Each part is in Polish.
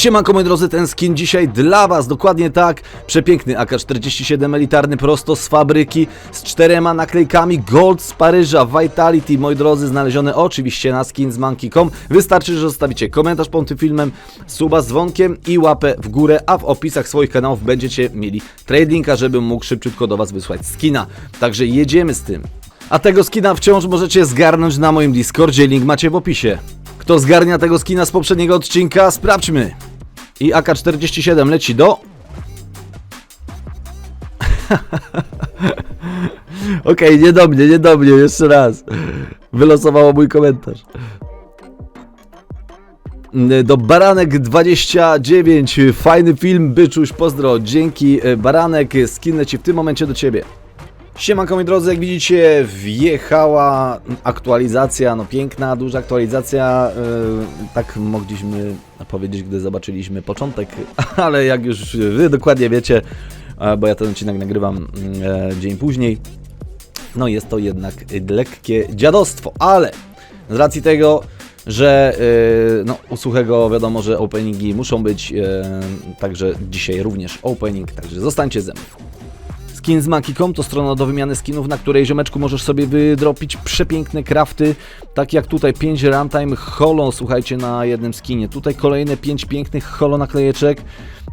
Siemanko moi drodzy, ten skin dzisiaj dla was, dokładnie tak. Przepiękny AK-47 elitarny prosto z fabryki, z czterema naklejkami Gold z Paryża, Vitality, moi drodzy, znaleziony oczywiście na skinsmonkey.com. Wystarczy, że zostawicie komentarz pod tym filmem, suba z dzwonkiem i łapę w górę, a w opisach swoich kanałów będziecie mieli trade linka, żebym mógł szybciutko do was wysłać skina. Także jedziemy z tym. A tego skina wciąż możecie zgarnąć na moim Discordzie, link macie w opisie. Kto zgarnia tego skina z poprzedniego odcinka? Sprawdźmy. I AK-47 leci do... Okej, nie do mnie, nie do mnie, jeszcze raz. Wylosowało mój komentarz. Do Baranek29, fajny film, byczuś, pozdro, dzięki e, Baranek, skin leci w tym momencie do Ciebie. Siemanko moi drodzy, jak widzicie wjechała aktualizacja, no piękna, duża aktualizacja, yy, tak mogliśmy powiedzieć, gdy zobaczyliśmy początek, ale jak już Wy dokładnie wiecie, bo ja ten odcinek nagrywam e, dzień później, no jest to jednak lekkie dziadostwo, ale z racji tego, że yy, no, u Suchego wiadomo, że openingi muszą być, yy, także dzisiaj również opening, także zostańcie ze mną. Skin z Maki.com to strona do wymiany skinów, na której ziomeczku możesz sobie wydropić przepiękne crafty, tak jak tutaj 5 runtime holo, słuchajcie, na jednym skinie. Tutaj kolejne 5 pięknych holo naklejeczek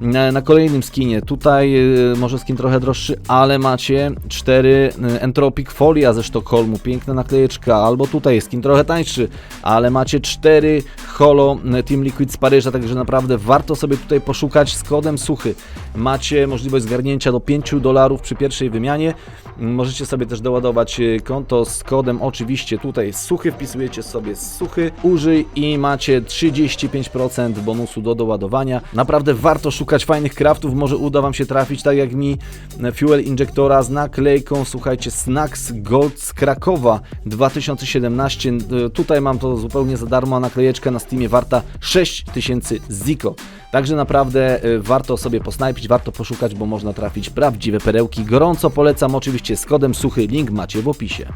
na, kolejnym skinie. Tutaj y, może skin trochę droższy, ale macie 4 y, Entropic Folia ze Sztokholmu, piękna naklejeczka, albo tutaj skin trochę tańszy, ale macie 4 holo y, Team Liquid z Paryża, także naprawdę warto sobie tutaj poszukać z kodem suchy. Macie możliwość zgarnięcia do 5 dolarów przy pierwszej wymianie. Możecie sobie też doładować konto z kodem oczywiście tutaj suchy, wpisujecie sobie suchy, użyj i macie 35% bonusu do doładowania. Naprawdę warto szukać fajnych craftów, może uda Wam się trafić tak jak mi e, Fuel Injektora z naklejką, słuchajcie, Snacks Gold z Krakowa 2017. E, Tutaj mam to zupełnie za darmo, a naklejeczka na Steamie warta 6000 ziko. Także naprawdę y, warto sobie posnajpić, warto poszukać, bo można trafić prawdziwe perełki. Gorąco polecam oczywiście z kodem suchy, link macie w opisie.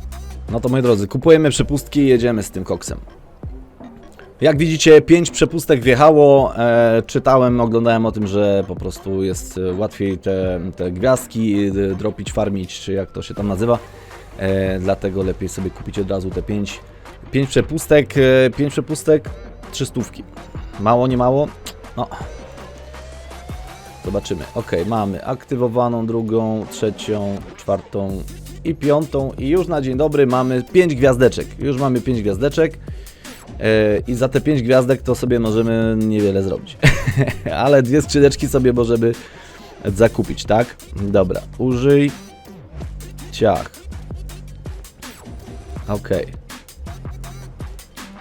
No to moi drodzy, kupujemy przepustki i jedziemy z tym koksem. Jak widzicie, 5 przepustek wjechało. E, czytałem, oglądałem o tym, że po prostu jest e, łatwiej te, te gwiazdki e, dropić, farmić, czy jak to się tam nazywa. E, dlatego lepiej sobie kupić od razu te 5 5 przepustek, 5 przepustek, 3 stówki. Mało, nie mało? No. Zobaczymy. Ok, mamy aktywowaną drugą, trzecią, czwartą i piątą. I już na dzień dobry mamy 5 gwiazdeczek. Już mamy 5 gwiazdeczek. Yy, I za te 5 gwiazdek to sobie możemy niewiele zrobić. Ale dwie skrzyneczki sobie możemy zakupić, tak? Dobra, użyj. Ciach. Okej.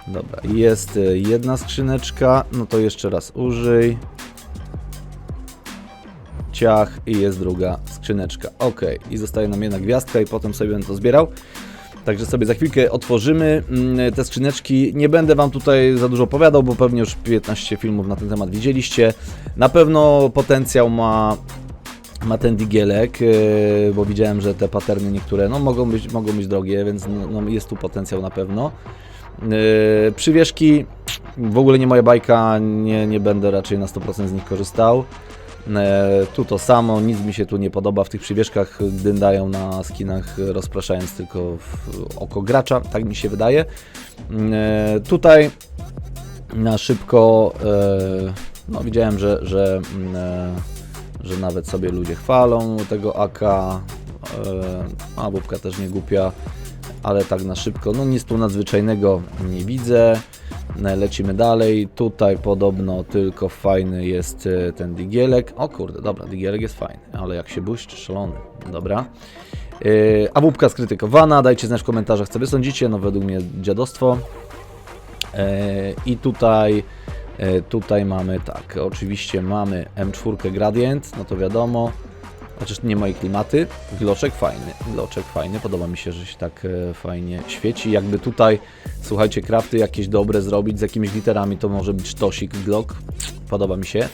Dobra, jest y, jedna skrzyneczka, no to jeszcze raz użyj. Ciach i jest druga skrzyneczka. Ok, i zostaje nam jedna gwiazdka i potem sobie będę to zbierał. Także sobie za chwilkę otworzymy mm, te skrzyneczki. Nie będę Wam tutaj za dużo opowiadał, bo pewnie już 15 filmów na ten temat widzieliście. Na pewno potencjał ma, ma ten digielek, yy, bo widziałem, że te paterny niektóre no, mogą, być, mogą być drogie, więc no, no, jest tu potencjał na pewno. Yy, przywieszki w ogóle nie moja bajka, nie, nie będę raczej na 100% z nich korzystał. Yy, tu to samo, nic mi się tu nie podoba w tych przywieszkach, dyndają na skinach, rozpraszając tylko oko gracza, tak mi się wydaje. Yy, tutaj na szybko, yy, no widziałem, że, że, yy, że nawet sobie ludzie chwalą tego AK, a Bubka też nie głupia ale tak na szybko, no nic tu nadzwyczajnego nie widzę. E, Lecimy dalej. Tutaj podobno tylko fajny jest e, ten digielek. O kurde, dobra, digielek jest fajny, ale jak się błyszczy, szalony. Dobra. Yy, a bubka skrytykowana, dajcie znać w komentarzach, co wy sądzicie, no według mnie dziadostwo. Yy, I tutaj, tutaj mamy tak, oczywiście mamy M4 Gradient, no to wiadomo, Chociaż nie moje klimaty. Gloczek fajny, gloczek fajny. Podoba mi się, że się tak e, fajnie świeci. Jakby tutaj, słuchajcie, krafty jakieś dobre zrobić z jakimiś literami, to może być sztosik Glock. Podoba mi się.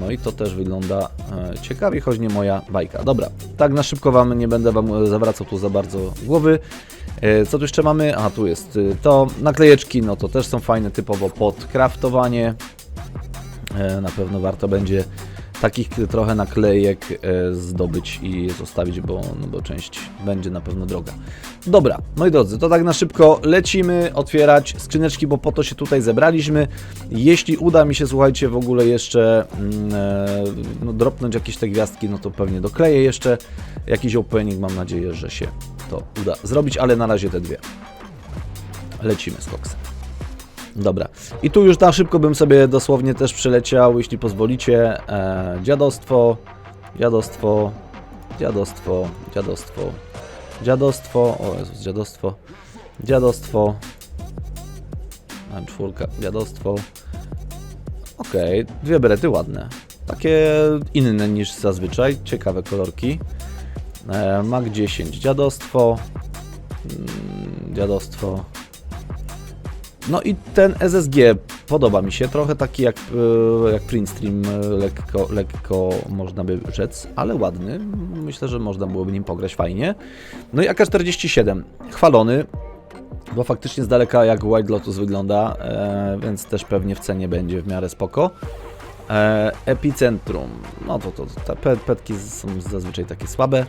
No i to też wygląda e, ciekawie, choć nie moja bajka. Dobra, tak na szybko Wam nie będę Wam e, zawracał tu za bardzo głowy. Co tu jeszcze mamy? A tu jest to. Naklejeczki, no to też są fajne, typowo pod kraftowanie. Na pewno warto będzie takich trochę naklejek e, zdobyć i zostawić, bo, no bo część będzie na pewno droga. Dobra, moi drodzy, to tak na szybko lecimy otwierać skrzyneczki, bo po to się tutaj zebraliśmy. Jeśli uda mi się, słuchajcie, w ogóle jeszcze mm, e, no, dropnąć jakieś te gwiazdki, no to pewnie dokleję jeszcze jakiś opening. Mam nadzieję, że się to uda zrobić, ale na razie te dwie. Lecimy z koksem. Dobra. I tu już na szybko bym sobie dosłownie też przeleciał, jeśli pozwolicie. E, dziadostwo, dziadostwo, dziadostwo, dziadostwo, dziadostwo, o Jezus, dziadostwo, dziadostwo, mam czwórka, dziadostwo. Okej, dwie berety ładne. Takie inne niż zazwyczaj, ciekawe kolorki. E, Mag 10, dziadostwo, mm, dziadostwo, no i ten SSG podoba mi się, trochę taki jak, e, jak Print Stream, e, lekko, lekko można by rzec, ale ładny. Myślę, że można byłoby nim pograć fajnie. No i AK-47, chwalony, bo faktycznie z daleka jak White Lotus wygląda, e, więc też pewnie w cenie będzie w miarę spoko. Epicentrum, no to, to, te pe- petki są zazwyczaj takie słabe.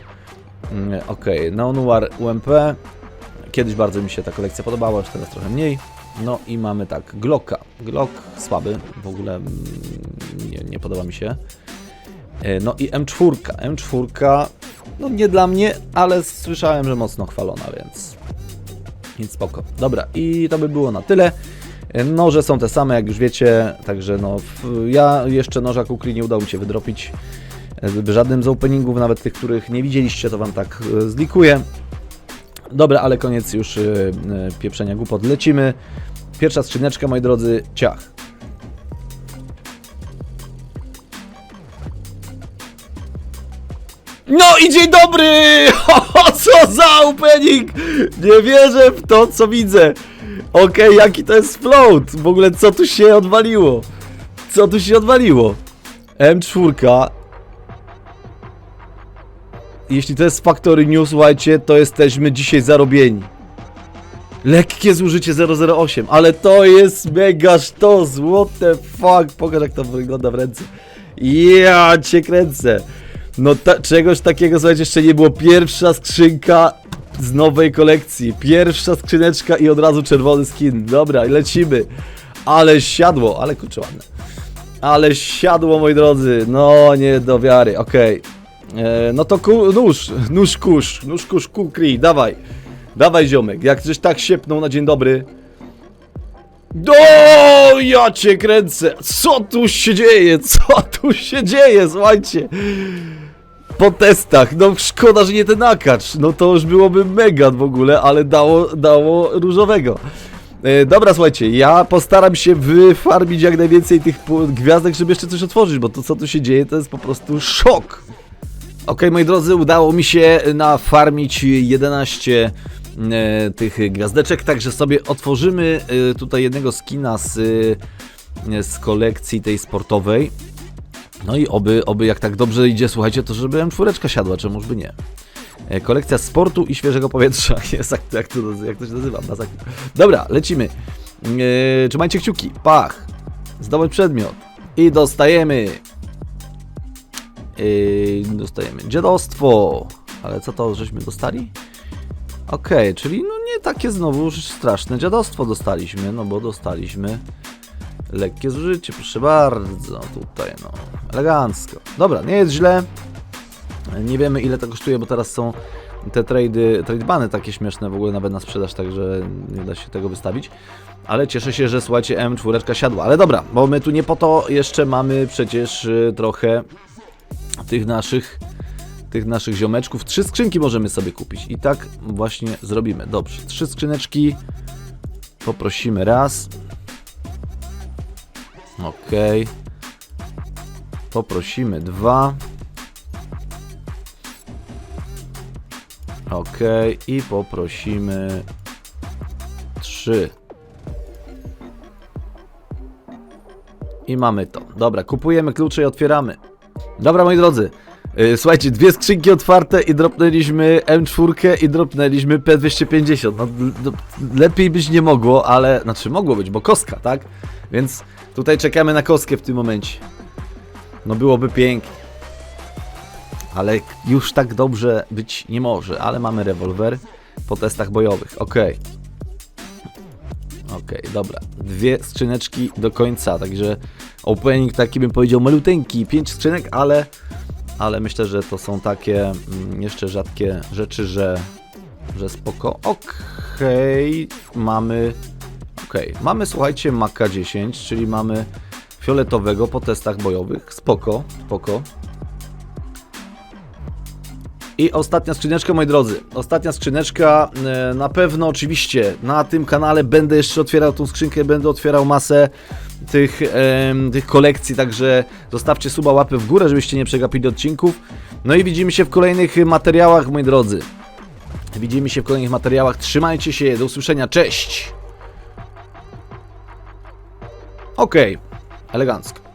Mm, Okej, okay. Noir UMP, Kiedyś bardzo mi się ta kolekcja podobała, już teraz trochę mniej. No i mamy tak, Glocka. Glock słaby, w ogóle mm, nie, nie podoba mi się. E, No i M4. M4, no nie dla mnie, ale słyszałem, że mocno chwalona, więc, więc spoko. Dobra, i to by było na tyle. E, Noże są te same, jak już wiecie, także no, ja jeszcze noża kukli nie udało mi się wydropić e, żadnym z openingów, nawet tych, których nie widzieliście, to wam tak zlikuję. Dobra, ale koniec już yy, pieprzenia głupot. Lecimy. Pierwsza skrzyneczka, moi drodzy, ciach. No i dzień dobry! O, co za opening! Nie wierzę w to, co widzę. Okej, jaki to jest float? W ogóle co tu się odwaliło? Co tu się odwaliło? M4 jeśli to jest Factory News, słuchajcie, to jesteśmy dzisiaj zarobieni. Lekkie zużycie 008, ale to jest mega sztos, what the fuck, pokaż jak to wygląda w ręce. Ja cię kręcę. No ta, czegoś takiego, słuchajcie, jeszcze nie było. Pierwsza skrzynka z nowej kolekcji. Pierwsza skrzyneczka i od razu czerwony skin. Dobra, lecimy. Ale siadło, ale kurczę ładne. Ale siadło, moi drodzy. No, nie do wiary, okej. E, No to ku, nóż, nóż kurz, nóż kurz kukri, dawaj. Dawaj ziomek, jak żeś tak siepnął na dzień dobry. Do, ja cię kręcę. Co tu się dzieje? Co tu się dzieje? Słuchajcie. Po testach, no szkoda, że nie ten akacz. No to już byłoby mega w ogóle, ale dało, dało różowego. E, dobra, słuchajcie, ja postaram się wyfarmić jak najwięcej tych gwiazdek, żeby jeszcze coś otworzyć, bo to co tu się dzieje to jest po prostu szok. Ok, moi drodzy, udało mi się nafarmić 11 e, tych gwiazdeczek, także sobie otworzymy e, tutaj jednego skina z, e, z kolekcji tej sportowej. No i oby, oby jak tak dobrze idzie, słuchajcie, to żeby M4 siadła, czemuż by nie. Kolekcja sportu i świeżego powietrza. Jest, jak, jak, to, jak to się nazywa? Dobra, lecimy. E, trzymajcie kciuki. Pach. Zdobądź przedmiot. I dostajemy Yy, dostajemy dziadostwo. Ale co to żeśmy dostali? Okej, czyli no nie takie znowu straszne dziadostwo dostaliśmy, no bo dostaliśmy lekkie zużycie, proszę bardzo, tutaj no, elegancko. Dobra, nie jest źle. Nie wiemy ile to kosztuje, bo teraz są te trady, trade bany takie śmieszne w ogóle nawet na sprzedaż, także nie da się tego wystawić. Ale cieszę się, że słuchajcie, M4 siadła. Ale dobra, bo my tu nie po to jeszcze mamy przecież y, trochę tych naszych tych naszych ziomeczków. Trzy skrzynki możemy sobie kupić i tak właśnie zrobimy. Dobrze, trzy skrzyneczki. Poprosimy raz. Ok. Poprosimy dwa. Ok. I poprosimy trzy. I mamy to. Dobra, kupujemy klucze i otwieramy. Dobra, moi drodzy. Yy, Słuchajcie, dwie skrzynki otwarte i dropnęliśmy M4 i dropnęliśmy P250. No, lepiej być nie mogło, ale... Znaczy mogło być, bo kostka, tak? Więc tutaj czekamy na kostkę w tym momencie. No byłoby pięknie. Ale już tak dobrze być nie może. Ale mamy rewolwer po testach bojowych. Okej. Okej, dobra. Dwie skrzyneczki do końca, także opening taki bym powiedział maluteńki, pięć skrzynek, ale, ale myślę, że to są takie mm, jeszcze rzadkie rzeczy, że, że spoko. Okej, mamy, okej, mamy słuchajcie Maka 10, czyli mamy fioletowego po testach bojowych, spoko, spoko. I ostatnia skrzyneczka, moi drodzy. Ostatnia skrzyneczka. e, Na pewno, oczywiście, na tym kanale będę jeszcze otwierał tą skrzynkę, będę otwierał masę tych, tych kolekcji, także zostawcie suba, łapy w górę, żebyście nie przegapili odcinków. No i widzimy się w kolejnych materiałach, moi drodzy. Widzimy się w kolejnych materiałach. Trzymajcie się, do usłyszenia, cześć! Okej, elegancko.